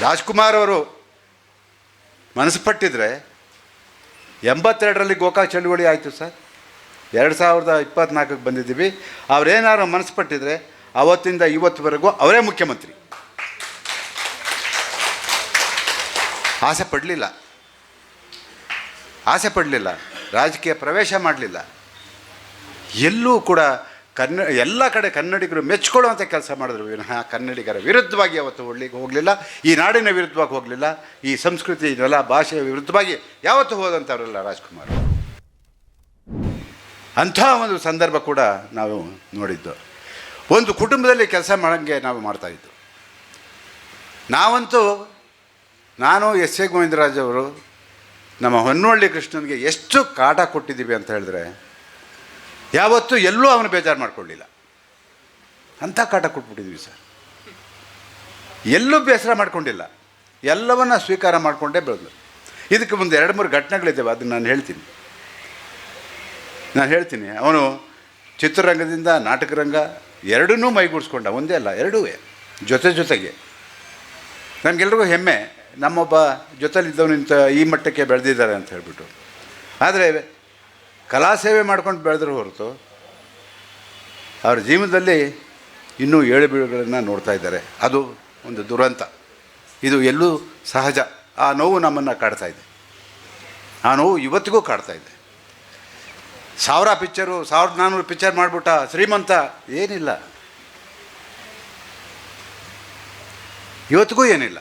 ರಾಜ್ಕುಮಾರ್ ಅವರು ಮನಸ್ಸು ಪಟ್ಟಿದ್ರೆ ಎಂಬತ್ತೆರಡರಲ್ಲಿ ಗೋಕಾಕ್ ಚಳುವಳಿ ಆಯಿತು ಸರ್. ಎರಡು ಸಾವಿರದ ಇಪ್ಪತ್ತ್ನಾಲ್ಕಕ್ಕೆ ಬಂದಿದ್ದೀವಿ. ಅವರೇನಾದ್ರು ಮನಸ್ಸು ಪಟ್ಟಿದ್ರೆ ಅವತ್ತಿಂದ ಇವತ್ತುವರೆಗೂ ಅವರೇ ಮುಖ್ಯಮಂತ್ರಿ. ಆಸೆ ಪಡಲಿಲ್ಲ. ಆಸೆ ಪಡಲಿಲ್ಲ. ರಾಜಕೀಯ ಪ್ರವೇಶ ಮಾಡಲಿಲ್ಲ. ಎಲ್ಲೂ ಕೂಡ ಕನ್ನ, ಎಲ್ಲ ಕಡೆ ಕನ್ನಡಿಗರು ಮೆಚ್ಕೊಳ್ಳುವಂಥ ಕೆಲಸ ಮಾಡಿದ್ರು. ವಿನಃ ಕನ್ನಡಿಗರ ವಿರುದ್ಧವಾಗಿ ಯಾವತ್ತೂ ಒಳ್ಳಿಗೆ ಹೋಗಲಿಲ್ಲ. ಈ ನಾಡಿನ ವಿರುದ್ಧವಾಗಿ ಹೋಗಲಿಲ್ಲ. ಈ ಸಂಸ್ಕೃತಿ ನೆಲ ಭಾಷೆಯ ವಿರುದ್ಧವಾಗಿ ಯಾವತ್ತೂ ಹೋದಂಥವರಲ್ಲ ರಾಜ್ಕುಮಾರ್. ಅಂಥ ಒಂದು ಸಂದರ್ಭ ಕೂಡ ನಾವು ನೋಡಿದ್ದು. ಒಂದು ಕುಟುಂಬದಲ್ಲಿ ಕೆಲಸ ಮಾಡೋಂಗೆ ನಾವು ಮಾಡ್ತಾಯಿದ್ದು ನಾವಂತೂ ನಾನು ಎಸ್ ಎ ಗೋವಿಂದರಾಜ್ ಅವರು ನಮ್ಮ ಹೊನ್ನೊಳ್ಳಿ ಕೃಷ್ಣನಿಗೆ ಎಷ್ಟು ಕಾಟ ಕೊಟ್ಟಿದ್ದೀವಿ ಅಂತ ಹೇಳಿದ್ರೆ ಯಾವತ್ತೂ ಎಲ್ಲೂ ಅವನು ಬೇಜಾರು ಮಾಡ್ಕೊಳ್ಳಿಲ್ಲ. ಅಂಥ ಕಾಟ ಕೊಟ್ಬಿಟ್ಟಿದ್ವಿ ಸರ್. ಎಲ್ಲೂ ಬೇಸರ ಮಾಡ್ಕೊಂಡಿಲ್ಲ. ಎಲ್ಲವನ್ನ ಸ್ವೀಕಾರ ಮಾಡಿಕೊಂಡೇ ಬೆಳೆದು ಇದಕ್ಕೆ ಮುಂದೆ ಎರಡು ಮೂರು ಘಟನೆಗಳಿದ್ದಾವೆ, ಅದನ್ನು ನಾನು ಹೇಳ್ತೀನಿ. ನಾನು ಹೇಳ್ತೀನಿ, ಅವನು ಚಿತ್ರರಂಗದಿಂದ ನಾಟಕ ರಂಗ ಎರಡನ್ನೂ ಮೈಗೂಡಿಸ್ಕೊಂಡ, ಒಂದೇ ಅಲ್ಲ ಎರಡೂ ಜೊತೆ ಜೊತೆಗೆ. ನಮಗೆಲ್ರಿಗೂ ಹೆಮ್ಮೆ, ನಮ್ಮೊಬ್ಬ ಜೊತೆಲಿದ್ದವನು ಇಂಥ ಈ ಮಟ್ಟಕ್ಕೆ ಬೆಳೆದಿದ್ದಾರೆ ಅಂತ ಹೇಳಿಬಿಟ್ಟು. ಆದರೆ ಕಲಾ ಸೇವೆ ಮಾಡ್ಕೊಂಡು ಬೆಳೆದ್ರು ಹೊರತು ಅವ್ರ ಜೀವನದಲ್ಲಿ ಇನ್ನೂ ಏಳು ಬೀಳುಗಳನ್ನು ನೋಡ್ತಾ ಇದ್ದಾರೆ. ಅದು ಒಂದು ದುರಂತ. ಇದು ಎಲ್ಲೂ ಸಹಜ. ಆ ನೋವು ನಮ್ಮನ್ನು ಕಾಡ್ತಾ ಇದೆ. ಆ ನೋವು ಇವತ್ತಿಗೂ ಕಾಡ್ತಾ ಇದೆ. ಸಾವಿರ ಪಿಕ್ಚರು, ಸಾವಿರದ ನಾನ್ನೂರು ಪಿಕ್ಚರ್ ಮಾಡಿಬಿಟ್ಟ ಶ್ರೀಮಂತ ಏನಿಲ್ಲ. ಇವತ್ತಿಗೂ ಏನಿಲ್ಲ.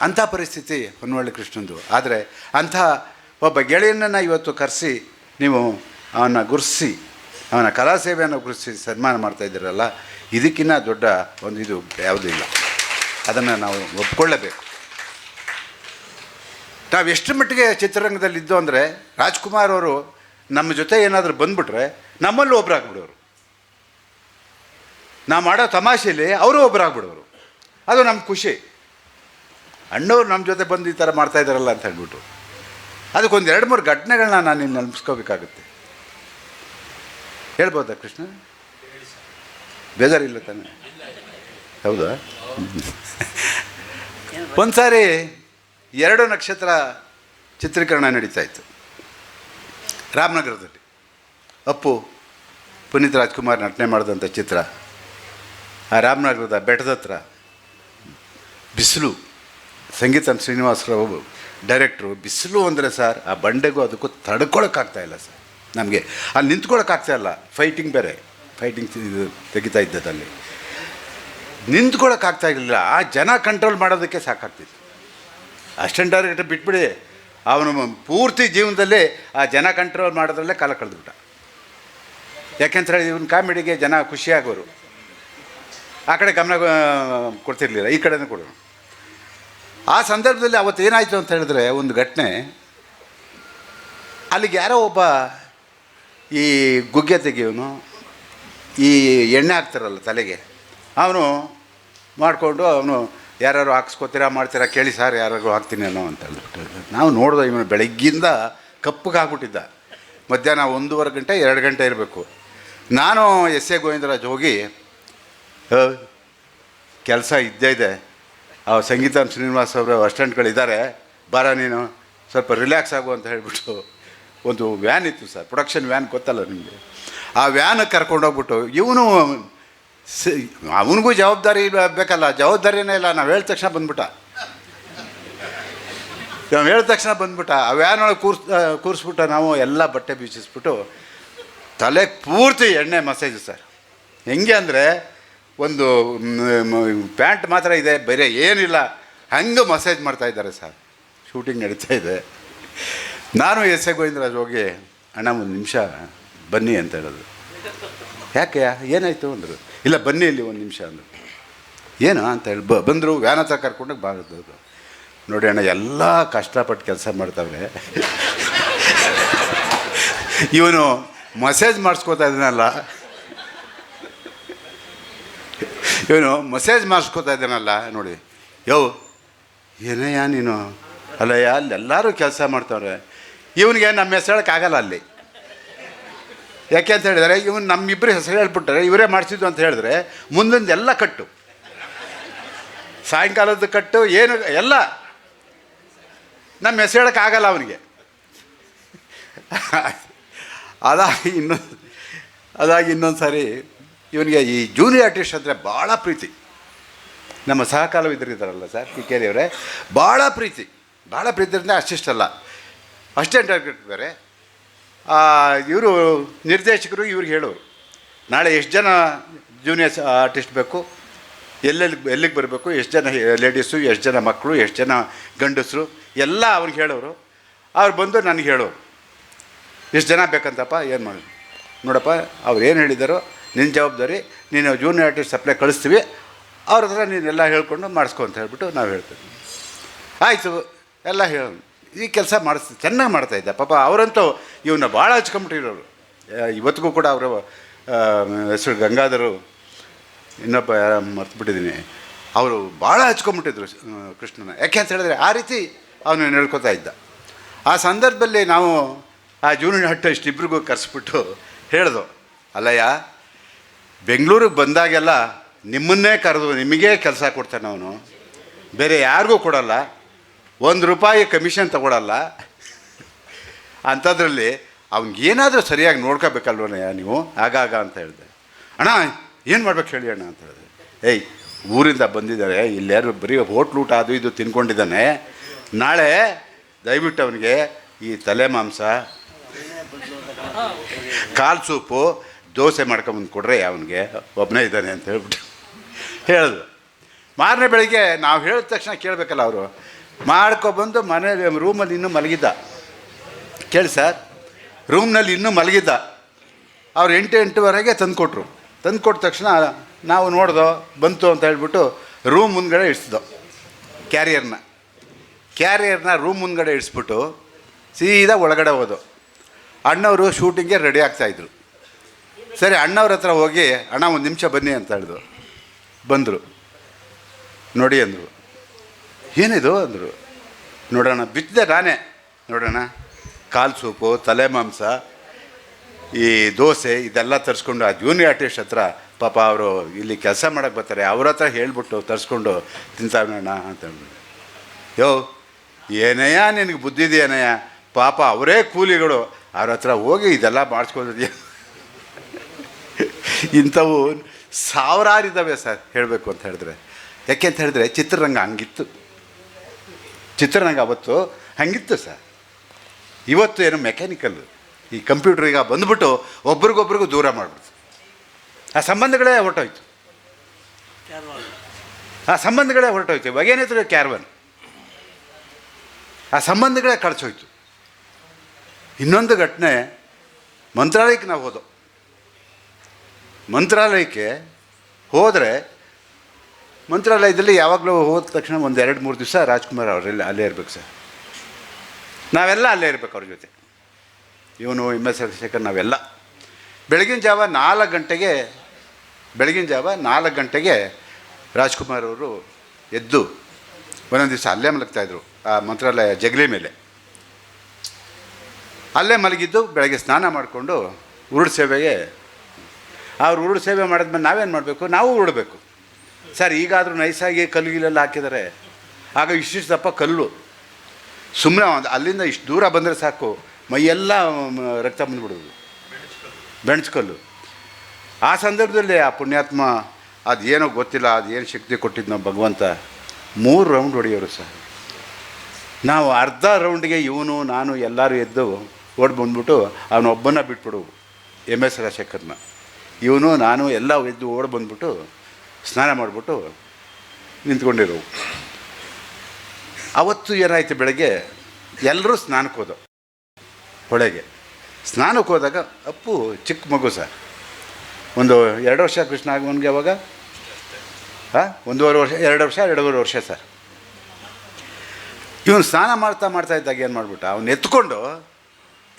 ಅಂಥ ಪರಿಸ್ಥಿತಿ ಹೊನ್ನವಳ್ಳಿ ಕೃಷ್ಣಂದು. ಆದರೆ ಅಂಥ ಒಬ್ಬ ಗೆಳೆಯನನ್ನು ಇವತ್ತು ಕರೆಸಿ ನೀವು ಅವನ ಗುರುಸಿ, ಅವನ ಕಲಾ ಸೇವೆಯನ್ನು ಗುರುಸಿ ಸನ್ಮಾನ ಮಾಡ್ತಾ ಇದ್ದೀರಲ್ಲ ಇದಕ್ಕಿಂತ ದೊಡ್ಡ ಒಂದು ಇದು ಯಾವುದೂ ಇಲ್ಲ. ಅದನ್ನು ನಾವು ಒಪ್ಕೊಳ್ಳಬೇಕು. ನಾವು ಎಷ್ಟು ಮಟ್ಟಿಗೆ ಚಿತ್ರರಂಗದಲ್ಲಿ ಚಿತ್ರರಂಗದಲ್ಲಿದ್ದು ಅಂದರೆ ರಾಜ್ಕುಮಾರ್ ಅವರು ನಮ್ಮ ಜೊತೆ ಏನಾದರೂ ಬಂದುಬಿಟ್ರೆ ನಮ್ಮಲ್ಲೂ ಒಬ್ಬರಾಗ್ಬಿಡೋರು ನಾವು ಮಾಡೋ ತಮಾಷೆಯಲ್ಲಿ ಅವರು ಒಬ್ಬರಾಗ್ಬಿಡೋರು ಅದು ನಮ್ಮ ಖುಷಿ. ಅಣ್ಣವ್ರು ನಮ್ಮ ಜೊತೆ ಬಂದು ಈ ಥರ ಮಾಡ್ತಾ ಇದ್ದಾರಲ್ಲ ಅಂತ ಹೇಳ್ಬಿಟ್ಟು. ಅದಕ್ಕೊಂದು ಎರಡು ಮೂರು ಘಟನೆಗಳನ್ನ ನಾನು ನೀನು ನೆನಪಿಸ್ಕೋಬೇಕಾಗುತ್ತೆ. ಹೇಳ್ಬೋದಾ ಕೃಷ್ಣ? ಬೇಜಾರಿಲ್ಲ ತಾನೆ? ಹೌದಾ? ಒಂದು ಸಾರಿ ಎರಡು ನಕ್ಷತ್ರ ಚಿತ್ರೀಕರಣ ನಡೀತಾ ಇತ್ತು. ರಾಮನಗರದಲ್ಲಿ. ಅಪ್ಪು ಪುನೀತ್ ರಾಜ್ಕುಮಾರ್ ನಟನೆ ಮಾಡಿದಂಥ ಚಿತ್ರ. ಆ ರಾಮನಗರದ ಬೆಟ್ಟದ ಹತ್ರ ಬಿಸಿಲು, ಸಂಗೀತ ಶ್ರೀನಿವಾಸರಾವ್ ಡೈರೆಕ್ಟ್ರು ಬಿಸಿಲು ಅಂದರೆ ಸರ್, ಆ ಬಂಡೆಗೂ ಅದಕ್ಕೂ ತಡ್ಕೊಳಕ್ಕಾಗ್ತಾ ಇಲ್ಲ ಸರ್. ನಮಗೆ ಅಲ್ಲಿ ನಿಂತ್ಕೊಳ್ಳೋಕ್ಕಾಗ್ತಾ ಇಲ್ಲ. ಫೈಟಿಂಗ್ ಬೇರೆ. ಫೈಟಿಂಗ್ ಇದು ತೆಗಿತಾ ಇದ್ದದಲ್ಲಿ ನಿಂತ್ಕೊಳ್ಳೋಕ್ಕಾಗ್ತಾ ಇರಲಿಲ್ಲ. ಆ ಜನ ಕಂಟ್ರೋಲ್ ಮಾಡೋದಕ್ಕೆ ಸಾಕಾಗ್ತಿತ್ತು. ಅಷ್ಟೆಂಟ್ ಡೈರೆಕ್ಟ್ ಬಿಟ್ಬಿಡಿ. ಅವನು ಪೂರ್ತಿ ಜೀವನದಲ್ಲಿ ಆ ಜನ ಕಂಟ್ರೋಲ್ ಮಾಡೋದ್ರಲ್ಲೇ ಕಾಲ ಕಳೆದ್ಬಿಟ್ಟ. ಯಾಕೆಂತ ಹೇಳಿ ಇವನು ಕಾಮಿಡಿಗೆ ಜನ ಖುಷಿಯಾಗೋರು. ಆ ಕಡೆ ಗಮನ ಕೊಡ್ತಿರ್ಲಿಲ್ಲ. ಈ ಕಡೆನೂ ಕೊಡೋರು. ಆ ಸಂದರ್ಭದಲ್ಲಿ ಅವತ್ತು ಏನಾಯಿತು ಅಂತ ಹೇಳಿದ್ರೆ ಒಂದು ಘಟನೆ. ಅಲ್ಲಿಗೆ ಯಾರೋ ಒಬ್ಬ ಈ ಗುಗ್ಗೆ ತೆಗಿಯೋನು ಈ ಎಣ್ಣೆ ಹಾಕ್ತಾರಲ್ಲ ತಲೆಗೆ. ಅವನು ಮಾಡಿಕೊಂಡು ಅವನು ಯಾರ್ಯಾರು ಹಾಕ್ಸ್ಕೊತೀರಾ, ಮಾಡ್ತೀರಾ, ಕೇಳಿ ಸರ್ ಯಾರು ಹಾಕ್ತೀನಿ ಅನ್ನೋ ಅಂತ ಹೇಳ್ಬಿಟ್ಟು ನಾವು ನೋಡಿದೆ ಇವನು ಬೆಳಗ್ಗಿಂದ ಕಪ್ಪಗಾಗ್ಬಿಟ್ಟಿದ್ದ ಮಧ್ಯಾಹ್ನ ಒಂದೂವರೆ ಗಂಟೆ, ಎರಡು ಗಂಟೆ ಇರಬೇಕು. ನಾನು ಎಸ್ ಎ ಗೋವಿಂದರಾಜ್ ಹೋಗಿ ಕೆಲಸ ಇದ್ದೇ ಇದೆ. ಆ ಸಂಗೀತ ಶ್ರೀನಿವಾಸ್ ಅವರ ಅಸ್ಟೆಂಟ್ಗಳಿದ್ದಾರೆ ಬಾರ ನೀನು ಸ್ವಲ್ಪ ರಿಲ್ಯಾಕ್ಸ್ ಆಗು ಅಂತ ಹೇಳಿಬಿಟ್ಟು ಒಂದು ವ್ಯಾನ್ ಇತ್ತು ಸರ್ ಪ್ರೊಡಕ್ಷನ್ ವ್ಯಾನ್ ಗೊತ್ತಲ್ಲ ನಿಮಗೆ. ಆ ವ್ಯಾನ್ ಕರ್ಕೊಂಡೋಗ್ಬಿಟ್ಟು ಇವನು ಸಿ, ಅವನಿಗೂ ಜವಾಬ್ದಾರಿ ಬೇಕಲ್ಲ, ಜವಾಬ್ದಾರಿನೇ ಇಲ್ಲ. ನಾವು ಹೇಳಿದ ತಕ್ಷಣ ಬಂದ್ಬಿಟ್ಟ. ನಾವು ಹೇಳಿದ ತಕ್ಷಣ ಬಂದ್ಬಿಟ್ಟ. ಆ ವ್ಯಾನ್ ಒಳಗೆ ಕೂರ್ಸ್ ಕೂರಿಸ್ಬಿಟ್ಟು ನಾವು ಎಲ್ಲ ಬಟ್ಟೆ ಬೀಚಿಸ್ಬಿಟ್ಟು ತಲೆ ಪೂರ್ತಿ ಎಣ್ಣೆ ಮಸೇಜ್ ಸರ್ ಹೆಂಗೆ ಅಂದರೆ ಒಂದು ಪ್ಯಾಂಟ್ ಮಾತ್ರ ಇದೆ, ಬೇರೆ ಏನಿಲ್ಲ. ಹಂಗೆ ಮಸಾಜ್ ಮಾಡ್ತಾ ಇದ್ದಾರೆ ಸರ್. ಶೂಟಿಂಗ್ ನಡೀತಾ ಇದೆ. ನಾನು ಎಸ್ ಎ ಗೋವಿಂದರಾಜ್ ಹೋಗಿ, ಅಣ್ಣ ಒಂದು ನಿಮಿಷ, ಬನ್ನಿ ಅಂತ ಹೇಳೋದು ಯಾಕೆ, ಏನಾಯಿತು ಅಂದರು. ಇಲ್ಲ, ಬನ್ನಿ ಇಲ್ಲಿ ಒಂದು ನಿಮಿಷ ಅಂದರು. ಏನು ಅಂತ ಹೇಳಿ, ಬ, ಬಂದರು, ವ್ಯಾನ್ ಹತ್ರ ಕರ್ಕೊಂಡೋಗಿ ಬಾರದು ನೋಡಿ ಅಣ್ಣ, ಎಲ್ಲ ಕಷ್ಟಪಟ್ಟು ಕೆಲಸ ಮಾಡ್ತವೆ ಇವನು ಮಸೇಜ್ ಮಾಡಿಸ್ಕೋತಾ ಇದ್ದಾನಲ್ಲ. ಇವನು ಮಸೇಜ್ ಮಾಡಿಸ್ಕೋತಾ ಇದ್ದಾನಲ್ಲ, ನೋಡಿ. ಯೋ, ಏನಯ್ಯ ನೀನು? ಅಲ್ಲಯ್ಯ ಅಲ್ಲಿ ಎಲ್ಲರೂ ಕೆಲಸ ಮಾಡ್ತವ್ರೆ. ಇವನಿಗೆ ನಮ್ಮ ಹೆಸರು ಹೇಳೋಕ್ಕಾಗಲ್ಲ ಅಲ್ಲಿ. ಯಾಕೆ ಅಂತ ಹೇಳಿದರೆ, ಇವನು ನಮ್ಮಿಬ್ಬರು ಹೆಸರು ಹೇಳ್ಬಿಟ್ರೆ, ಇವರೇ ಮಾಡಿಸಿದ್ದು ಅಂತ ಹೇಳಿದ್ರೆ, ಮುಂದೊಂದು ಎಲ್ಲ ಕಟ್ಟು. ಸಾಯಂಕಾಲದ ಕಟ್ಟು, ಏನು, ಎಲ್ಲ. ನಮ್ಮ ಹೆಸರು ಹೇಳೋಕ್ಕಾಗಲ್ಲ ಅವನಿಗೆ. ಅದಾಗಿ ಇನ್ನೊಂದು ಅದಾಗಿ ಇನ್ನೊಂದು ಸಾರಿ ಇವನಿಗೆ ಈ ಜೂನಿಯರ್ ಆರ್ಟಿಸ್ಟ್ ಅಂದರೆ ಭಾಳ ಪ್ರೀತಿ. ನಮ್ಮ ಸಹಕಾಲವಿದ್ರಿದ್ದಾರಲ್ಲ ಸರ್ ಕೆ ಅವರೇ ಭಾಳ ಪ್ರೀತಿ. ಭಾಳ ಪ್ರೀತಿ ಅಂದರೆ ಅಷ್ಟಿಷ್ಟಲ್ಲ. ಅಸಿಸ್ಟೆಂಟ್ ಡೈರೆಕ್ಟರ್ ಬೇರೆ ಇವರು ನಿರ್ದೇಶಕರು ಇವ್ರಿಗೆ ಹೇಳೋರು ನಾಳೆ ಎಷ್ಟು ಜನ ಜೂನಿಯರ್ಸ್ ಆರ್ಟಿಸ್ಟ್ ಬೇಕು? ಎಲ್ಲೆಲ್ಲಿ, ಎಲ್ಲಿಗೆ ಬರಬೇಕು? ಎಷ್ಟು ಜನ ಲೇಡೀಸು ಎಷ್ಟು ಜನ ಮಕ್ಕಳು, ಎಷ್ಟು ಜನ ಗಂಡಸರು? ಎಲ್ಲ ಅವ್ರಿಗೆ ಹೇಳೋರು. ಅವ್ರು ಬಂದು ನನಗೆ ಹೇಳೋರು, ಎಷ್ಟು ಜನ ಬೇಕಂತಪ್ಪ, ಏನು ಮಾಡಿ ನೋಡಪ್ಪ, ಅವ್ರು ಏನು ಹೇಳಿದಾರೋ ನಿನ್ನ ಜವಾಬ್ದಾರಿ, ನೀನು ಜೂನಿಯರ್ ಆರ್ಟಿಸ್ಟ್ ಸಪ್ಲೈ ಕಳಿಸ್ತೀವಿ, ಅವ್ರ ಹತ್ರ ನೀನೆಲ್ಲ ಹೇಳ್ಕೊಂಡು ಮಾಡಿಸ್ಕೊ ಅಂತ ಹೇಳ್ಬಿಟ್ಟು ನಾವು ಹೇಳ್ತೀವಿ. ಆಯಿತು, ಎಲ್ಲ ಹೇಳ. ಈ ಕೆಲಸ ಮಾಡಿಸ್ ಚೆನ್ನಾಗಿ ಮಾಡ್ತಾಯಿದ್ದ ಪಾಪ ಅವರಂತೂ ಇವನ್ನ ಭಾಳ ಹಚ್ಕೊಂಬಿಟ್ಟಿರೋರು. ಇವತ್ತಿಗೂ ಕೂಡ ಅವರು ಹೆಸರು ಗಂಗಾಧರು, ಇನ್ನೊಬ್ಬ ಮರ್ತುಬಿಟ್ಟಿದ್ದೀನಿ ಅವರು ಭಾಳ ಹಚ್ಕೊಂಬಿಟ್ಟಿದ್ರು ಕೃಷ್ಣನ. ಯಾಕೆ ಅಂತ ಹೇಳಿದ್ರೆ ಆ ರೀತಿ ಅವನು ಹೇಳ್ಕೊತಾ ಇದ್ದ. ಆ ಸಂದರ್ಭದಲ್ಲಿ ನಾವು ಆ ಜೂನಿಯರ್ ಆರ್ಟಿಸ್ಟ್ ಇಬ್ರಿಗೂ ಕರೆಸ್ಬಿಟ್ಟು ಹೇಳ್ದು, ಅಲ್ಲಯ್ಯ ಬೆಂಗಳೂರಿಗೆ ಬಂದಾಗೆಲ್ಲ ನಿಮ್ಮನ್ನೇ ಕರೆದು ನಿಮಗೇ ಕೆಲಸ ಕೊಡ್ತಾನೆ ಅವನು. ಬೇರೆ ಯಾರಿಗೂ ಕೊಡಲ್ಲ. ಒಂದು ರೂಪಾಯಿ ಕಮಿಷನ್ ತಗೊಳಲ್ಲ. ಅಂಥದ್ರಲ್ಲಿ ಅವ್ನಿಗೇನಾದರೂ ಸರಿಯಾಗಿ ನೋಡ್ಕೋಬೇಕಲ್ವನಯ್ಯ ನೀವು? ಆಗಾಗ ಅಂತ ಹೇಳಿದೆ. ಅಣ್ಣ, ಏನು ಮಾಡ್ಬೇಕು ಹೇಳಿ ಅಣ್ಣ ಅಂತ ಹೇಳಿದೆ. ಏಯ್, ಊರಿಂದ ಬಂದಿದ್ದಾರೆ. ಇಲ್ಲಾರು ಬರೀ ಹೋಟ್ಲು ಊಟ ಅದು ಇದು ತಿನ್ಕೊಂಡಿದ್ದಾನೆ. ನಾಳೆ ದಯವಿಟ್ಟು ಅವನಿಗೆ ಈ ತಲೆ ಮಾಂಸ, ಕಾಲು ಸೂಪು ದೋಸೆ ಮಾಡ್ಕೊಂಬಂದು ಕೊಡ್ರೆ ಅವನಿಗೆ ಒಬ್ಬನೇ ಇದ್ದಾನೆ ಅಂತ ಹೇಳ್ಬಿಟ್ಟು ಹೇಳಿದ್ರು. ಮಾರನೇ ಬೆಳಿಗ್ಗೆ ನಾವು ಹೇಳಿದ ತಕ್ಷಣ ಕೇಳಬೇಕಲ್ಲ ಅವರು, ಮಾಡ್ಕೊಬಂದು ಮನೇಲಿ ರೂಮಲ್ಲಿ ಇನ್ನೂ ಮಲಗಿದ್ದ. ಕೇಳಿ ಸರ್ ರೂಮ್ನಲ್ಲಿ ಇನ್ನೂ ಮಲಗಿದ್ದ. ಅವ್ರು ಎಂಟು, ಎಂಟುವರೆಗೆ ತಂದುಕೊಟ್ರು. ತಂದುಕೊಟ್ಟ ತಕ್ಷಣ ನಾವು ನೋಡ್ದೋ, ಬಂತು ಅಂತ ಹೇಳ್ಬಿಟ್ಟು ರೂಮ್ ಮುಂದ್ಗಡೆ ಇಳಿಸ್ದೋ ಕ್ಯಾರಿಯರ್ನ ಕ್ಯಾರಿಯರ್ನ ರೂಮ್ ಮುಂದ್ಗಡೆ ಇಳಿಸ್ಬಿಟ್ಟು ಸೀದಾ ಒಳಗಡೆ ಹೋದು. ಅಣ್ಣವರು ಶೂಟಿಂಗ್ಗೆ ರೆಡಿ ಆಗ್ತಾಯಿದ್ರು ಸರಿ, ಅಣ್ಣವ್ರ ಹತ್ರ ಹೋಗಿ, ಅಣ್ಣ, ಒಂದು ನಿಮಿಷ ಬನ್ನಿ ಅಂತ ಹೇಳಿದ್ರು. ಬಂದರು. ನೋಡಿ ಅಂದರು. ಏನಿದು? ಅಂದರು. ನೋಡೋಣ ಬಿತ್ತಿದೆ ನಾನೇ. ನೋಡೋಣ ಕಾಲು ಸೂಪು, ತಲೆ ಮಾಂಸ, ಈ ದೋಸೆ, ಇದೆಲ್ಲ ತರಿಸ್ಕೊಂಡು ಆ ಜೂನಿಯರ್ ಆರ್ಟಿಸ್ಟ್ ಹತ್ರ ಪಾಪ ಅವರು ಇಲ್ಲಿ ಕೆಲಸ ಮಾಡೋಕ್ಕೆ ಬರ್ತಾರೆ, ಅವ್ರ ಹತ್ರ ಹೇಳ್ಬಿಟ್ಟು ತರಿಸ್ಕೊಂಡು ತಿಂತಾವಣ್ಣ ಅಂತ ಹೇಳ್ಬಿಟ್ಟು ಯೋ, ಏನಯ್ಯ, ನಿನಗೆ ಬುದ್ಧಿದೆಯೇನಯ್ಯ ಪಾಪ ಅವರೇ ಕೂಲಿಗಳು. ಅವ್ರ ಹತ್ರ ಹೋಗಿ ಇದೆಲ್ಲ ಮಾಡಿಸ್ಕೊಂಡಿದ್ಯಾ? ಇಂಥವು ಸಾವಿರಾರು ಇದ್ದಾವೆ ಸರ್ ಹೇಳಬೇಕು ಅಂತ ಹೇಳಿದ್ರೆ. ಯಾಕೆ ಅಂತ ಹೇಳಿದ್ರೆ ಚಿತ್ರರಂಗ ಹಂಗಿತ್ತು. ಚಿತ್ರರಂಗ ಅವತ್ತು ಹಂಗಿತ್ತು ಸರ್. ಇವತ್ತು ಏನು ಮೆಕ್ಯಾನಿಕಲ್ ಈ ಕಂಪ್ಯೂಟರ್ ಈಗ ಬಂದ್ಬಿಟ್ಟು ಒಬ್ರಿಗೊಬ್ರಿಗೂ ದೂರ ಮಾಡಿಬಿಡ್ತು. ಆ ಸಂಬಂಧಗಳೇ ಹೊರಟೋಯ್ತು. ಆ ಸಂಬಂಧಗಳೇ ಹೊರಟೋಯ್ತು. ಇವಾಗ ಏನಿದ್ರು ಕ್ಯಾರ್ವನ್ ಆ ಸಂಬಂಧಗಳೇ ಕಳಿಸೋಯ್ತು. ಇನ್ನೊಂದು ಘಟನೆ ಮಂತ್ರಾಲಯಕ್ಕೆ ನಾವು ಹೋದೋ. ಮಂತ್ರಾಲಯಕ್ಕೆ ಹೋದರೆ, ಮಂತ್ರಾಲಯದಲ್ಲಿ ಯಾವಾಗಲೂ ಹೋದ ತಕ್ಷಣ ಒಂದು ಎರಡು, ಮೂರು ದಿವಸ ರಾಜ್ಕುಮಾರ್ ಅವರಲ್ಲಿ ಅಲ್ಲೇ ಇರಬೇಕು ಸರ್. ನಾವೆಲ್ಲ ಅಲ್ಲೇ ಇರ್ಬೇಕು ಅವ್ರ ಜೊತೆ. ಇವನು ಎಂ ಎಸ್ ಶೇಖರ್ ನಾವೆಲ್ಲ. ಬೆಳಗಿನ ಜಾವ ನಾಲ್ಕು ಗಂಟೆಗೆ, ಬೆಳಗಿನ ಜಾವ ನಾಲ್ಕು ಗಂಟೆಗೆ ರಾಜ್ಕುಮಾರ್ ಅವರು ಎದ್ದು ಒಂದೊಂದು ದಿವಸ ಅಲ್ಲೇ ಮಲಗ್ತಾಯಿದ್ರು ಆ ಮಂತ್ರಾಲಯ ಜಗಲಿ ಮೇಲೆ. ಅಲ್ಲೇ ಮಲಗಿದ್ದು ಬೆಳಗ್ಗೆ ಸ್ನಾನ ಮಾಡಿಕೊಂಡು ಉರುಳು ಸೇವೆಗೆ ಅವ್ರು ಉರುಳು ಸೇವೆ ಮಾಡಿದ್ಮೇಲೆ ನಾವೇನು ಮಾಡಬೇಕು? ನಾವು ಉರುಳಬೇಕು. ಸರ್, ಈಗಾದರೂ ನೈಸಾಗಿ ಕಲ್ಲು ಗಿಲ್ಲೆಲ್ಲ ಹಾಕಿದ್ದಾರೆ ಆಗ ಇಷ್ಟಿಷ್ಟು ದಪ್ಪ ಕಲ್ಲು. ಸುಮ್ಮನೆ ಒಂದು ಅಲ್ಲಿಂದ ಇಷ್ಟು ದೂರ ಬಂದರೆ ಸಾಕು. ಮೈಯೆಲ್ಲ ರಕ್ತ ಬಂದ್ಬಿಡೋದು ಬೆಣಚ್ಕಲ್ಲು ಆ ಸಂದರ್ಭದಲ್ಲಿ ಆ ಪುಣ್ಯಾತ್ಮ ಅದೇನೋ ಗೊತ್ತಿಲ್ಲ, ಅದೇನು ಶಕ್ತಿ ಕೊಟ್ಟಿದ್ದು ನಾವು ಭಗವಂತ. ಮೂರು ರೌಂಡ್ ಹೊಡೆಯೋರು ಸರ್. ನಾವು ಅರ್ಧ ರೌಂಡ್ಗೆ ಇವನು, ನಾನು ಎಲ್ಲರೂ ಎದ್ದು ಓಡಿ ಬಂದ್ಬಿಟ್ಟು ಅವನೊಬ್ಬನ ಬಿಟ್ಬಿಡು. ಎಂ ಎಸ್ ರಾಜಶೇಖರ್ನ. ಇವನು, ನಾನು ಎಲ್ಲ ಎದ್ದು ಓಡಿ ಬಂದ್ಬಿಟ್ಟು ಸ್ನಾನ ಮಾಡಿಬಿಟ್ಟು ನಿಂತ್ಕೊಂಡಿರೋವು. ಅವತ್ತು ಏನಾಯಿತು ಬೆಳಗ್ಗೆ? ಎಲ್ಲರೂ ಸ್ನಾನಕ್ಕೆ ಹೋದೋ ಹೊಳೆಗೆ. ಸ್ನಾನಕ್ಕೆ ಹೋದಾಗ, ಅಪ್ಪು, ಚಿಕ್ಕ ಮಗು ಸರ್. ಒಂದು ಎರಡು ವರ್ಷ ಕೃಷ್ಣ ಆಗವನ್ಗೆ ಅವಾಗ? ಹಾಂ? ಒಂದೂವರೆ ವರ್ಷ, ಎರಡು ವರ್ಷ, ಎರಡೂವರೆ ವರ್ಷ ಸರ್. ಇವನು ಸ್ನಾನ ಮಾಡ್ತಾ ಮಾಡ್ತಾ ಇದ್ದಾಗ ಏನು ಮಾಡಿಬಿಟ್ಟ? ಅವನು ಎತ್ಕೊಂಡು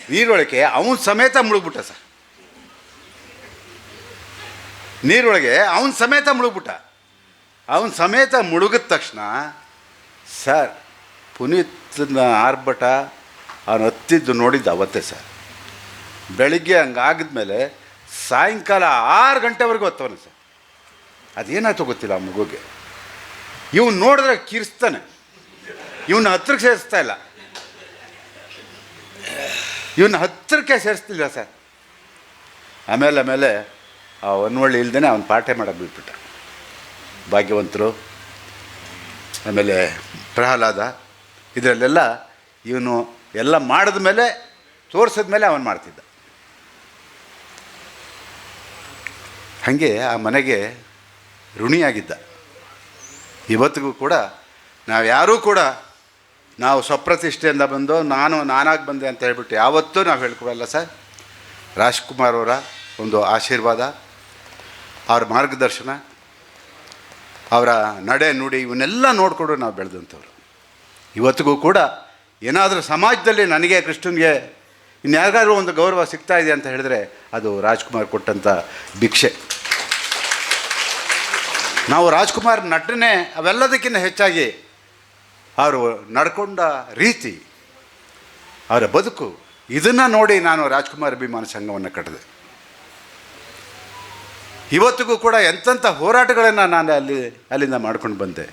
ನೀರೊಳಕ್ಕೆ ಅವನ ಸಮೇತ ಮುಳುಗ್ಬಿಟ್ಟ ಸರ್. ನೀರೊಳಗೆ ಅವನ ಸಮೇತ ಮುಳುಗ್ಬಿಟ್ಟ. ಅವನ ಸಮೇತ ಮುಳುಗಿದ ತಕ್ಷಣ, ಸರ್, ಪುನೀತ್ನ ಆರ್ಭಟ ಅವನು ಹತ್ತಿದ್ದು ನೋಡಿದ್ದು ಅವತ್ತೇ ಸರ್. ಬೆಳಿಗ್ಗೆ ಹಂಗಾಗಿದ್ಮೇಲೆ ಸಾಯಂಕಾಲ ಆರು ಗಂಟೆವರೆಗೂ ಹತ್ತವನು ಸರ್. ಅದೇನಾಯ್ತು ಗೊತ್ತಿಲ್ಲ ಆ ಮಗುಗೆ. ಇವನು ನೋಡಿದ್ರೆ ಕಿರಿಸ್ತಾನೆ. ಇವನ್ನ ಹತ್ತಿರಕ್ಕೆ ಸೇರಿಸ್ತಾ ಇಲ್ಲ. ಇವನ್ನ ಹತ್ತಿರಕ್ಕೆ ಸೇರಿಸ್ತಿಲ್ಲ ಸರ್. ಆಮೇಲೆ ಆಮೇಲೆ ಆ ಒನ್ವಳ್ಳಿ ಇಲ್ದೇ ಅವನು ಪಾಠ ಮಾಡೋಕೆ ಬಿಟ್ಬಿಟ್ಟ. ಭಾಗ್ಯವಂತರು, ಆಮೇಲೆ ಪ್ರಹ್ಲಾದ, ಇದರಲ್ಲೆಲ್ಲ ಇವನು ಎಲ್ಲ ಮಾಡಿದ ಮೇಲೆ, ತೋರಿಸಿದ ಮೇಲೆ ಅವನು ಮಾಡ್ತಿದ್ದ. ಹಾಗೆ ಆ ಮನೆಗೆ ಋಣಿಯಾಗಿದ್ದ. ಇವತ್ತಿಗೂ ಕೂಡ ನಾವು ಯಾರೂ ಕೂಡ ನಾವು ಸ್ವಪ್ರತಿಷ್ಠೆಯಿಂದ ಬಂದು, ನಾನು ನಾನಾಗಿ ಬಂದೆ ಅಂತ ಹೇಳ್ಬಿಟ್ಟು ಯಾವತ್ತೂ ನಾವು ಹೇಳ್ಕೊಡಲ್ಲ ಸರ್. ರಾಜ್ಕುಮಾರ್ ಅವರ ಒಂದು ಆಶೀರ್ವಾದ. ಅವ್ರ ಮಾರ್ಗದರ್ಶನ, ಅವರ ನಡೆ ನುಡಿ ಇವನ್ನೆಲ್ಲ ನೋಡಿಕೊಂಡು ನಾವು ಬೆಳೆದಂಥವ್ರು. ಇವತ್ತಿಗೂ ಕೂಡ ಏನಾದರೂ ಸಮಾಜದಲ್ಲಿ ನನಗೆ ಕೃಷ್ಣನಿಗೆ ಇನ್ಯಾರಿಗಾದ್ರೂ ಒಂದು ಗೌರವ ಸಿಗ್ತಾ ಇದೆ ಅಂತ ಹೇಳಿದ್ರೆ ಅದು ರಾಜ್ಕುಮಾರ್ ಕೊಟ್ಟಂಥ ಭಿಕ್ಷೆ. ನಾವು ರಾಜ್ಕುಮಾರ್ ನಟನೆ ಅವೆಲ್ಲದಕ್ಕಿಂತ ಹೆಚ್ಚಾಗಿ ಅವರು ನಡ್ಕೊಂಡ ರೀತಿ, ಅವರ ಬದುಕು, ಇದನ್ನು ನೋಡಿ ನಾನು ರಾಜ್ಕುಮಾರ್ ಅಭಿಮಾನ ಸಂಘವನ್ನು ಕಟ್ಟಿದೆ. ಇವತ್ತಿಗೂ ಕೂಡ ಎಂತೆಂಥ ಹೋರಾಟಗಳನ್ನು ನಾನು ಅಲ್ಲಿ, ಅಲ್ಲಿಂದ ಮಾಡ್ಕೊಂಡು ಬಂದೆ.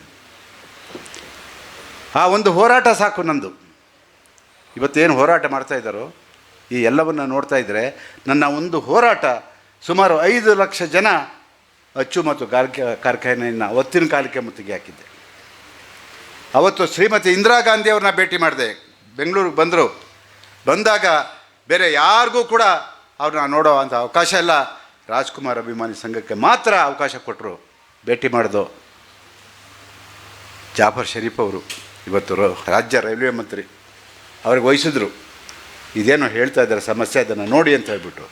ಆ ಒಂದು ಹೋರಾಟ ಸಾಕು ನಂದು. ಇವತ್ತೇನು ಹೋರಾಟ ಮಾಡ್ತಾ ಇದ್ದಾರೋ, ಈ ಎಲ್ಲವನ್ನು ನೋಡ್ತಾ ಇದ್ದರೆ ನನ್ನ ಒಂದು ಹೋರಾಟ ಸುಮಾರು ಐದು ಲಕ್ಷ ಜನ ಅಚ್ಚು ಮತ್ತು ಕಾರ್ಖ ಕಾರ್ಖಾನೆಯನ್ನು ಅವತ್ತಿನ ಕಾಲಕ್ಕೆ ಮುತ್ತಿಗೆ ಹಾಕಿದ್ದೆ. ಅವತ್ತು ಶ್ರೀಮತಿ ಇಂದಿರಾ ಗಾಂಧಿ ಅವ್ರನ್ನ ಭೇಟಿ ಮಾಡಿದೆ. ಬೆಂಗಳೂರಿಗೆ ಬಂದರು. ಬಂದಾಗ ಬೇರೆ ಯಾರಿಗೂ ಕೂಡ ಅವ್ರನ್ನ ನೋಡೋ ಅಂಥ ಅವಕಾಶ ಇಲ್ಲ. ರಾಜ್ಕುಮಾರ್ ಅಭಿಮಾನಿ ಸಂಘಕ್ಕೆ ಮಾತ್ರ ಅವಕಾಶ ಕೊಟ್ಟರು ಭೇಟಿ ಮಾಡಿದ್ರು ಜಾಫರ್ ಶರೀಫ್ ಅವರು. ಇವತ್ತು ರಾಜ್ಯ ರೈಲ್ವೆ ಮಂತ್ರಿ. ಅವ್ರಿಗೆ ವಹಿಸಿದ್ರು. ಇದೇನೋ ಹೇಳ್ತಾ ಇದ್ದಾರೆ, ಸಮಸ್ಯೆ ಅದನ್ನು ನೋಡಿ ಅಂತ ಹೇಳ್ಬಿಟ್ಟು.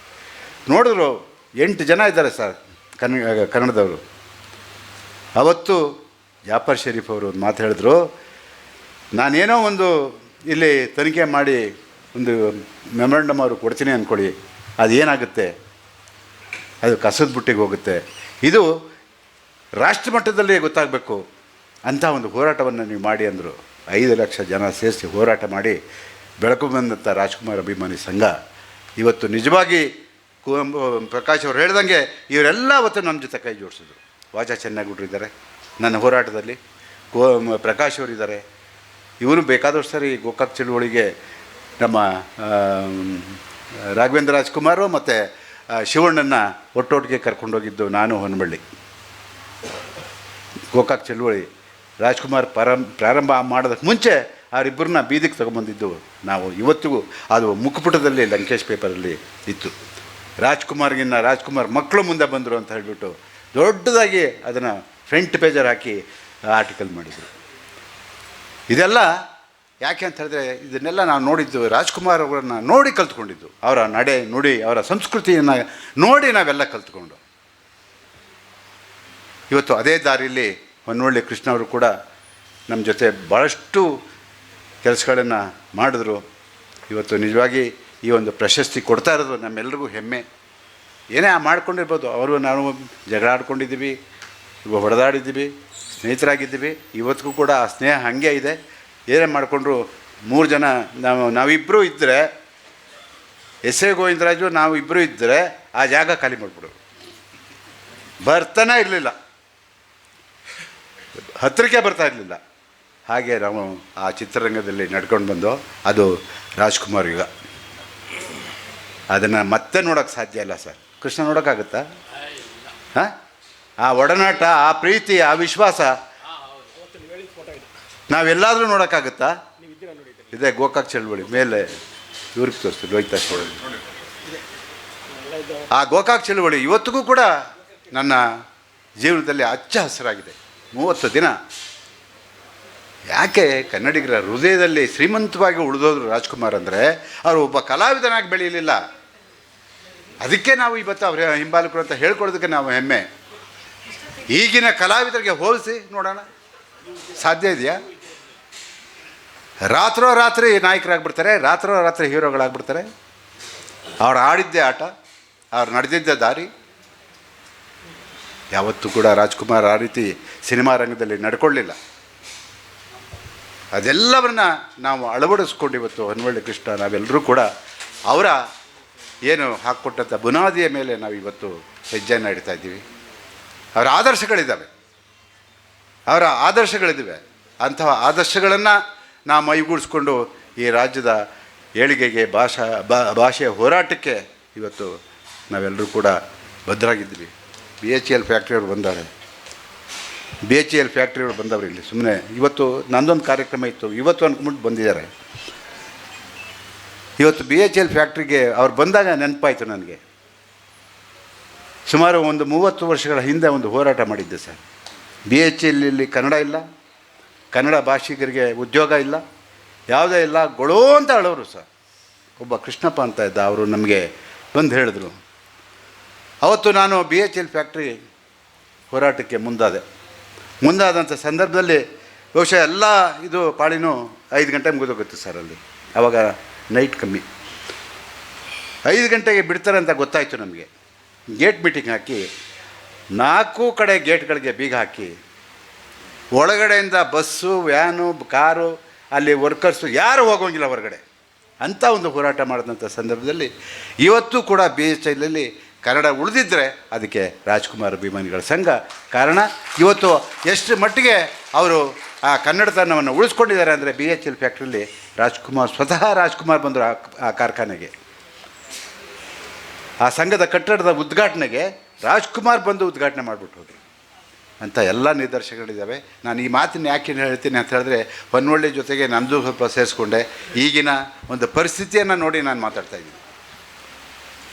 ನೋಡಿದ್ರು ಎಂಟು ಜನ ಇದ್ದಾರೆ ಸರ್ ಕನ್ನಡ ಕನ್ನಡದವರು. ಅವತ್ತು ಜಾಫರ್ ಶರೀಫ್ ಅವರು ಒಂದು ಮಾತು ಹೇಳಿದ್ರು, ನಾನೇನೋ ಒಂದು ಇಲ್ಲಿ ತನಿಖೆ ಮಾಡಿ ಒಂದು ಮೆಮೊರಂಡಮ್ ಅವರು ಕೊಡ್ತೀನಿ ಅಂದ್ಕೊಳ್ಳಿ ಅದೇನಾಗುತ್ತೆ? ಅದು ಕಸದ ಬುಟ್ಟಿಗೆ ಹೋಗುತ್ತೆ. ಇದು ರಾಷ್ಟ್ರ ಮಟ್ಟದಲ್ಲೇ ಗೊತ್ತಾಗಬೇಕು. ಅಂಥ ಒಂದು ಹೋರಾಟವನ್ನು ನೀವು ಮಾಡಿ ಅಂದರು. ಐದು ಲಕ್ಷ ಜನ ಸೇರಿಸಿ ಹೋರಾಟ ಮಾಡಿ ಬೆಳಕು ಬಂದಂಥ ರಾಜ್ಕುಮಾರ್ ಅಭಿಮಾನಿ ಸಂಘ. ಇವತ್ತು ನಿಜವಾಗಿ ಪ್ರಕಾಶ್ ಅವರು ಹೇಳ್ದಂಗೆ ಇವರೆಲ್ಲ ಅವತ್ತು ನಮ್ಮ ಜೊತೆ ಕೈ ಜೋಡಿಸಿದ್ರು. ವಾಚಾ ಇದ್ದಾರೆ ನನ್ನ ಹೋರಾಟದಲ್ಲಿ ಕೋ ಪ್ರಕಾಶ್ ಅವರಿದ್ದಾರೆ ಇವನು ಬೇಕಾದಷ್ಟು ಸರಿ ಗೋಕಾಕ್ ಚಳುವಳಿಗೆ ನಮ್ಮ ರಾಘವೇಂದ್ರ ರಾಜ್ಕುಮಾರು ಮತ್ತು ಶಿವಣ್ಣನ ಒಟ್ಟೊಟ್ಟಿಗೆ ಕರ್ಕೊಂಡೋಗಿದ್ದು ನಾನು ಹೊನ್ಬಳ್ಳಿ ಗೋಕಾಕ್ ಚಳುವಳಿ. ರಾಜ್ಕುಮಾರ್ ಪರಂ, ಪ್ರಾರಂಭ ಮಾಡೋದಕ್ಕೆ ಮುಂಚೆ ಅವರಿಬ್ಬರನ್ನ ಬೀದಿಗೆ ತೊಗೊಂಬಂದಿದ್ದು ನಾವು ಇವತ್ತಿಗೂ ಅದು ಮುಖಪುಟದಲ್ಲಿ ಲಂಕೇಶ್ ಪೇಪರಲ್ಲಿ ಇತ್ತು. ರಾಜ್ಕುಮಾರ್ಗಿನ್ನ ರಾಜ್ಕುಮಾರ್ ಮಕ್ಕಳು ಮುಂದೆ ಬಂದರು ಅಂತ ಹೇಳಿಬಿಟ್ಟು ದೊಡ್ಡದಾಗಿ ಅದನ್ನು ಫ್ರಂಟ್ ಪೇಜರ್ ಹಾಕಿ ಆರ್ಟಿಕಲ್ ಮಾಡಿದರು. ಇದೆಲ್ಲ ಯಾಕೆ ಅಂತ ಹೇಳಿದ್ರೆ ಇದನ್ನೆಲ್ಲ ನಾವು ನೋಡಿದ್ದು ರಾಜ್ಕುಮಾರ್ ಅವರನ್ನು ನೋಡಿ ಕಲ್ತ್ಕೊಂಡಿದ್ದು. ಅವರ ನಡೆ, ನುಡಿ, ಅವರ ಸಂಸ್ಕೃತಿಯನ್ನು ನೋಡಿ ನಾವೆಲ್ಲ ಕಲ್ತ್ಕೊಂಡು. ಇವತ್ತು ಅದೇ ದಾರಿಯಲ್ಲಿ ಹೊನ್ನೊಳ್ಳಿ ಕೃಷ್ಣ ಅವರು ಕೂಡ ನಮ್ಮ ಜೊತೆ ಭಾಳಷ್ಟು ಕೆಲಸಗಳನ್ನು ಮಾಡಿದ್ರು. ಇವತ್ತು ನಿಜವಾಗಿ ಈ ಒಂದು ಪ್ರಶಸ್ತಿ ಕೊಡ್ತಾ ಇರೋದು ನಮ್ಮೆಲ್ರಿಗೂ ಹೆಮ್ಮೆ. ಏನೇ ಮಾಡ್ಕೊಂಡಿರ್ಬೋದು. ಅವರು ನಾವು ಜಗಳ ಆಡ್ಕೊಂಡಿದ್ದೀವಿ ಹೊಡೆದಾಡಿದ್ದೀವಿ, ಸ್ನೇಹಿತರಾಗಿದ್ದೀವಿ. ಇವತ್ತಿಗೂ ಕೂಡ ಆ ಸ್ನೇಹ ಹಾಗೆ ಇದೆ. ಏನೇ ಮಾಡಿಕೊಂಡ್ರು ಮೂರು ಜನ ನಾವು ನಾವಿಬ್ಬರು ಇದ್ದರೆ ಎಸ್ ಎ ಗೋವಿಂದರಾಜು ನಾವು ಇಬ್ಬರು ಇದ್ದರೆ ಆ ಜಾಗ ಖಾಲಿ ಮಾಡಿಬಿಡು ಬರ್ತಾನೆ ಇರಲಿಲ್ಲ. ಹತ್ತಿರಕ್ಕೆ ಬರ್ತಾ ಇರಲಿಲ್ಲ. ಹಾಗೆ ನಾವು ಆ ಚಿತ್ರರಂಗದಲ್ಲಿ ನಡ್ಕೊಂಡು ಬಂದು ಅದು ರಾಜ್ಕುಮಾರ್ ಯುಗ. ಅದನ್ನು ಮತ್ತೆ ನೋಡೋಕ್ಕೆ ಸಾಧ್ಯ ಇಲ್ಲ ಸರ್. ಕೃಷ್ಣ ನೋಡೋಕ್ಕಾಗುತ್ತಾ? ಹಾಂ? ಆ ಒಡನಾಟ ಆ ಪ್ರೀತಿ ಆ ವಿಶ್ವಾಸ ನಾವೆಲ್ಲಾದರೂ ನೋಡೋಕ್ಕಾಗುತ್ತಾ? ಇದೆ ಗೋಕಾಕ್ ಚಳುವಳಿ, ಮೇಲೆ ಇವ್ರಿಗೆ ತೋರಿಸ್ತೀವಿ ಲೋಹಿತಾ ಚಳವಳಿ ಆ ಗೋಕಾಕ್ ಚಳುವಳಿ ಇವತ್ತಿಗೂ ಕೂಡ ನನ್ನ ಜೀವನದಲ್ಲಿ ಹಚ್ಚ ಹಸಿರಾಗಿದೆ. ಮೂವತ್ತು ದಿನ. ಯಾಕೆ ಕನ್ನಡಿಗರ ಹೃದಯದಲ್ಲಿ ಶ್ರೀಮಂತವಾಗಿ ಉಳಿದೋದ್ರು ರಾಜ್ಕುಮಾರ್ ಅಂದರೆ, ಅವರು ಒಬ್ಬ ಕಲಾವಿದನಾಗಿ ಬೆಳೆಯಲಿಲ್ಲ. ಅದಕ್ಕೆ ನಾವು ಇವತ್ತು ಅವ್ರ ಹಿಂಬಾಲಕರು ಅಂತ ಹೇಳ್ಕೊಳ್ಳೋದಕ್ಕೆ ನಾವು ಹೆಮ್ಮೆ. ಈಗಿನ ಕಲಾವಿದರಿಗೆ ಹೋಲಿಸಿ ನೋಡೋಣ. ಸಾಧ್ಯ ಇದೆಯಾ? ರಾತ್ರೋ ರಾತ್ರಿ ನಾಯಕರಾಗ್ಬಿಡ್ತಾರೆ, ರಾತ್ರೋ ರಾತ್ರಿ ಹೀರೋಗಳಾಗ್ಬಿಡ್ತಾರೆ. ಅವ್ರು ಆಡಿದ್ದೇ ಆಟ, ಅವ್ರು ನಡೆದಿದ್ದ ದಾರಿ. ಯಾವತ್ತೂ ಕೂಡ ರಾಜ್ಕುಮಾರ್ ಆ ರೀತಿ ಸಿನಿಮಾ ರಂಗದಲ್ಲಿ ನಡ್ಕೊಳ್ಳಿಲ್ಲ. ಅದೆಲ್ಲವನ್ನ ನಾವು ಅಳವಡಿಸ್ಕೊಂಡು ಇವತ್ತು ಹನ್ವಳ್ಳಿ ಕೃಷ್ಣ ನಾವೆಲ್ಲರೂ ಕೂಡ ಅವರ ಏನು ಹಾಕ್ಕೊಟ್ಟಂಥ ಬುನಾದಿಯ ಮೇಲೆ ನಾವು ಇವತ್ತು ಹೆಜ್ಜೆಯನ್ನು ಇಡ್ತಾ ಇದ್ದೀವಿ. ಅವರ ಆದರ್ಶಗಳಿದ್ದಾವೆ. ಅವರ ಆದರ್ಶಗಳಿದ್ದಾವೆ. ಅಂತಹ ಆದರ್ಶಗಳನ್ನು ನಾವು ಮೈಗೂಡಿಸ್ಕೊಂಡು ಈ ರಾಜ್ಯದ ಏಳಿಗೆಗೆ ಭಾಷಾ, ಬಾ- ಭಾಷೆಯ ಹೋರಾಟಕ್ಕೆ ಇವತ್ತು ನಾವೆಲ್ಲರೂ ಕೂಡ ಭದ್ರಾಗಿದ್ವಿ ಬಿ ಎಚ್ ಎಲ್ ಫ್ಯಾಕ್ಟ್ರಿಯವರು ಬಂದಾರೆ. ಬಿ ಎಚ್ ಎಲ್ ಫ್ಯಾಕ್ಟ್ರಿಯವರು ಬಂದವರು ಇಲ್ಲಿ. ಸುಮ್ಮನೆ ಇವತ್ತು ನಂದೊಂದು ಕಾರ್ಯಕ್ರಮ ಇತ್ತು. ಇವತ್ತು ಅಂದ್ಕೊಂಬಿಟ್ಟು ಬಂದಿದ್ದಾರೆ. ಇವತ್ತು ಬಿ ಎಚ್ ಎಲ್ ಫ್ಯಾಕ್ಟ್ರಿಗೆ ಅವ್ರು ಬಂದಾಗ ನೆನಪಾಯಿತು ನನಗೆ. ಸುಮಾರು ಒಂದು ಮೂವತ್ತು ವರ್ಷಗಳ ಹಿಂದೆ ಒಂದು ಹೋರಾಟ ಮಾಡಿದ್ದೆ ಸರ್. ಬಿ ಎಚ್ ಇಲ್ಲಿ ಕನ್ನಡ ಇಲ್ಲ. ಕನ್ನಡ ಭಾಷಿಗರಿಗೆ ಉದ್ಯೋಗ ಇಲ್ಲ, ಯಾವುದೇ ಇಲ್ಲ, ಗೊಳೋ ಅಂತ ಅಳೋರು ಸರ್. ಒಬ್ಬ ಕೃಷ್ಣಪ್ಪ ಅಂತ ಇದ್ದ ಅವರು ನಮಗೆ ಬಂದು ಹೇಳಿದ್ರು. ಅವತ್ತು ನಾನು ಬಿ ಎಚ್ ಎಲ್ ಫ್ಯಾಕ್ಟ್ರಿ ಹೋರಾಟಕ್ಕೆ ಮುಂದಾದೆ. ಮುಂದಾದಂಥ ಸಂದರ್ಭದಲ್ಲಿ ಬಹುಶಃ ಎಲ್ಲ ಇದು ಪಾಳಿನೂ ಐದು ಗಂಟೆ ಮುಗಿದೋಗುತ್ತೆ ಸರ್ ಅಲ್ಲಿ. ಆವಾಗ ನೈಟ್ ಕಮ್ಮಿ. ಐದು ಗಂಟೆಗೆ ಬಿಡ್ತಾರೆ ಅಂತ ಗೊತ್ತಾಯಿತು ನಮಗೆ. ಗೇಟ್ ಮೀಟಿಂಗ್ ಹಾಕಿ ನಾಲ್ಕು ಕಡೆ ಗೇಟ್ಗಳಿಗೆ ಬೀಗ ಹಾಕಿ ಒಳಗಡೆಯಿಂದ ಬಸ್ಸು, ವ್ಯಾನು, ಕಾರು, ಅಲ್ಲಿ ವರ್ಕರ್ಸು ಯಾರು ಹೋಗೋಂಗಿಲ್ಲ ಹೊರಗಡೆ. ಅಂಥ ಒಂದು ಹೋರಾಟ ಮಾಡಿದಂಥ ಸಂದರ್ಭದಲ್ಲಿ ಇವತ್ತು ಕೂಡ ಬಿ ಎಚ್ ಐಲಲ್ಲಿ ಕನ್ನಡ ಉಳಿದಿದ್ದರೆ ಅದಕ್ಕೆ ರಾಜ್ಕುಮಾರ್ ಅಭಿಮಾನಿಗಳ ಸಂಘ ಕಾರಣ. ಇವತ್ತು ಎಷ್ಟು ಮಟ್ಟಿಗೆ ಅವರು ಆ ಕನ್ನಡತನವನ್ನು ಉಳಿಸ್ಕೊಂಡಿದ್ದಾರೆ ಅಂದರೆ ಬಿ ಎಚ್ ಎಲ್ ಫ್ಯಾಕ್ಟ್ರಿಲಿ ರಾಜ್ಕುಮಾರ್, ಸ್ವತಃ ರಾಜ್ಕುಮಾರ್ ಬಂದರು ಆ ಆ ಕಾರ್ಖಾನೆಗೆ. ಆ ಸಂಘದ ಕಟ್ಟಡದ ಉದ್ಘಾಟನೆಗೆ ರಾಜ್ಕುಮಾರ್ ಬಂದು ಉದ್ಘಾಟನೆ ಮಾಡಿಬಿಟ್ಟು ಹೋಗಿ ಅಂತ ಎಲ್ಲ ನಿದರ್ಶನಗಳಿದ್ದಾವೆ. ನಾನು ಈ ಮಾತನ್ನು ಯಾಕೆ ಹೇಳ್ತೀನಿ ಅಂತ ಹೇಳಿದ್ರೆ ಹೊನ್ನೊಳ್ಳಿ ಜೊತೆಗೆ ನಂದು ಸ್ವಲ್ಪ ಸೇರಿಸ್ಕೊಂಡೆ. ಈಗಿನ ಒಂದು ಪರಿಸ್ಥಿತಿಯನ್ನು ನೋಡಿ ನಾನು ಮಾತಾಡ್ತಾ ಇದ್ದೀನಿ.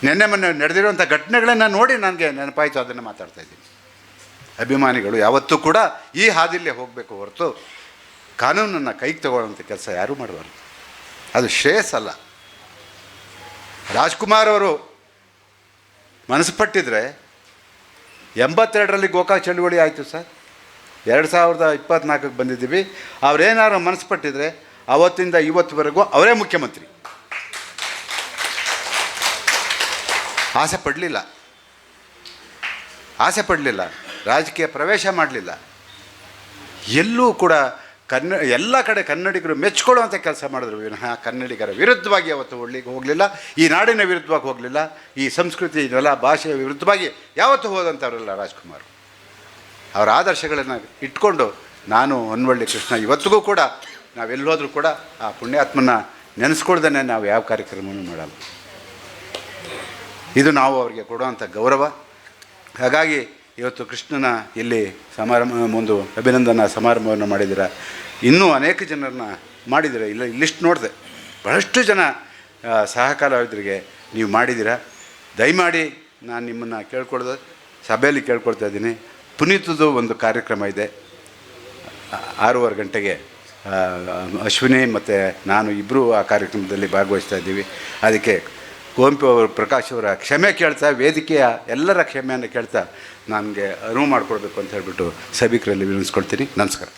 ನಿನ್ನೆ ಮೊನ್ನೆ ನಡೆದಿರುವಂಥ ಘಟನೆಗಳನ್ನು ನೋಡಿ ನನಗೆ ನೆನಪಾಯಿತು, ಅದನ್ನು ಮಾತಾಡ್ತಾ ಇದ್ದೀನಿ. ಅಭಿಮಾನಿಗಳು ಯಾವತ್ತೂ ಕೂಡ ಈ ಹಾದಿಲ್ಲೇ ಹೋಗಬೇಕು ಹೊರತು ಕಾನೂನನ್ನು ಕೈಗೆ ತಗೊಳ್ಳೋಂಥ ಕೆಲಸ ಯಾರೂ ಮಾಡಬಾರ್ದು. ಅದು ಶ್ರೇಯಸ್ಸಲ್ಲ ರಾಜ್ಕುಮಾರ್ ಅವರು ಮನಸ್ಸು ಪಟ್ಟಿದ್ರೆ ಎಂಬತ್ತೆರಡರಲ್ಲಿ ಗೋಕಾಕ್ ಚಳುವಳಿ ಆಯಿತು ಸರ್. ಎರಡು ಸಾವಿರದ ಇಪ್ಪತ್ತ್ನಾಲ್ಕಕ್ಕೆ ಬಂದಿದ್ದೀವಿ. ಅವರೇನಾದ್ರು ಮನಸ್ಸು ಪಟ್ಟಿದ್ರೆ ಅವತ್ತಿಂದ ಇವತ್ತುವರೆಗೂ ಅವರೇ ಮುಖ್ಯಮಂತ್ರಿ. ಆಸೆ ಪಡಲಿಲ್ಲ. ಆಸೆ ಪಡಲಿಲ್ಲ. ರಾಜಕೀಯ ಪ್ರವೇಶ ಮಾಡಲಿಲ್ಲ. ಎಲ್ಲೂ ಕೂಡ ಕನ್ನ, ಎಲ್ಲ ಕಡೆ ಕನ್ನಡಿಗರು ಮೆಚ್ಕೊಳ್ಳುವಂಥ ಕೆಲಸ ಮಾಡಿದ್ರು. ವಿನಃ ಕನ್ನಡಿಗರ ವಿರುದ್ಧವಾಗಿ ಅವತ್ತು ಒಳ್ಳಿಗೆ ಹೋಗಲಿಲ್ಲ. ಈ ನಾಡಿನ ವಿರುದ್ಧವಾಗಿ ಹೋಗಲಿಲ್ಲ. ಈ ಸಂಸ್ಕೃತಿ ಇದೆಲ್ಲ ಭಾಷೆಯ ವಿರುದ್ಧವಾಗಿ ಯಾವತ್ತೂ ಹೋದಂಥವರಲ್ಲ ರಾಜ್ಕುಮಾರ್. ಅವರ ಆದರ್ಶಗಳನ್ನು ಇಟ್ಕೊಂಡು ನಾನು ಹೊನ್ವಳ್ಳಿ ಕೃಷ್ಣ ಇವತ್ತಿಗೂ ಕೂಡ, ನಾವೆಲ್ಲೋದ್ರೂ ಕೂಡ ಆ ಪುಣ್ಯಾತ್ಮನ ನೆನೆಸ್ಕೊಳ್ದೇ ನಾವು ಯಾವ ಕಾರ್ಯಕ್ರಮವೂ ಮಾಡಲ್ಲ. ಇದು ನಾವು ಅವರಿಗೆ ಕೊಡುವಂಥ ಗೌರವ. ಹಾಗಾಗಿ ಇವತ್ತು ಕೃಷ್ಣನ ಇಲ್ಲಿ ಸಮಾರಂಭ ಒಂದು ಅಭಿನಂದನಾ ಸಮಾರಂಭವನ್ನು ಮಾಡಿದ್ದೀರ? ಇನ್ನೂ ಅನೇಕ ಜನರನ್ನ ಮಾಡಿದ್ದೀರ? ಇಲ್ಲ ಲಿಸ್ಟ್ ನೋಡಿದೆ. ಬಹಳಷ್ಟು ಜನ ಆ, ಸಹ ಕಲಾವಿದರಿಗೆ ನೀವು ಮಾಡಿದ್ದೀರ? ದಯಮಾಡಿ ನಾನು ನಿಮ್ಮನ್ನು ಕೇಳ್ಕೊಳ್ಳೋದು ಸಭೆಯಲ್ಲಿ ಕೇಳ್ಕೊಳ್ತಾ ಇದ್ದೀನಿ. ಪುನೀತದ್ದು ಒಂದು ಕಾರ್ಯಕ್ರಮ ಇದೆ. ಆರೂವರೆ ಗಂಟೆಗೆ ಅಶ್ವಿನಿ ಮತ್ತು ನಾನು ಇಬ್ಬರೂ ಆ ಕಾರ್ಯಕ್ರಮದಲ್ಲಿ ಭಾಗವಹಿಸ್ತಾ ಇದ್ದೀವಿ. ಅದಕ್ಕೆ ಕುವೆಂಪು ಅವರು, ಪ್ರಕಾಶ್ ಅವರ ಕ್ಷಮೆ ಕೇಳ್ತಾ, ವೇದಿಕೆಯ ಎಲ್ಲರ ಕ್ಷಮೆಯನ್ನು ಕೇಳ್ತಾ, ನನಗೆ ಅನುವು ಮಾಡಿಕೊಡ್ಬೇಕು ಅಂತ ಹೇಳಿಬಿಟ್ಟು ಸಭಿಕರಲ್ಲಿ ವಿನಿಸ್ಕೊಳ್ತೀನಿ ನಮಸ್ಕಾರ.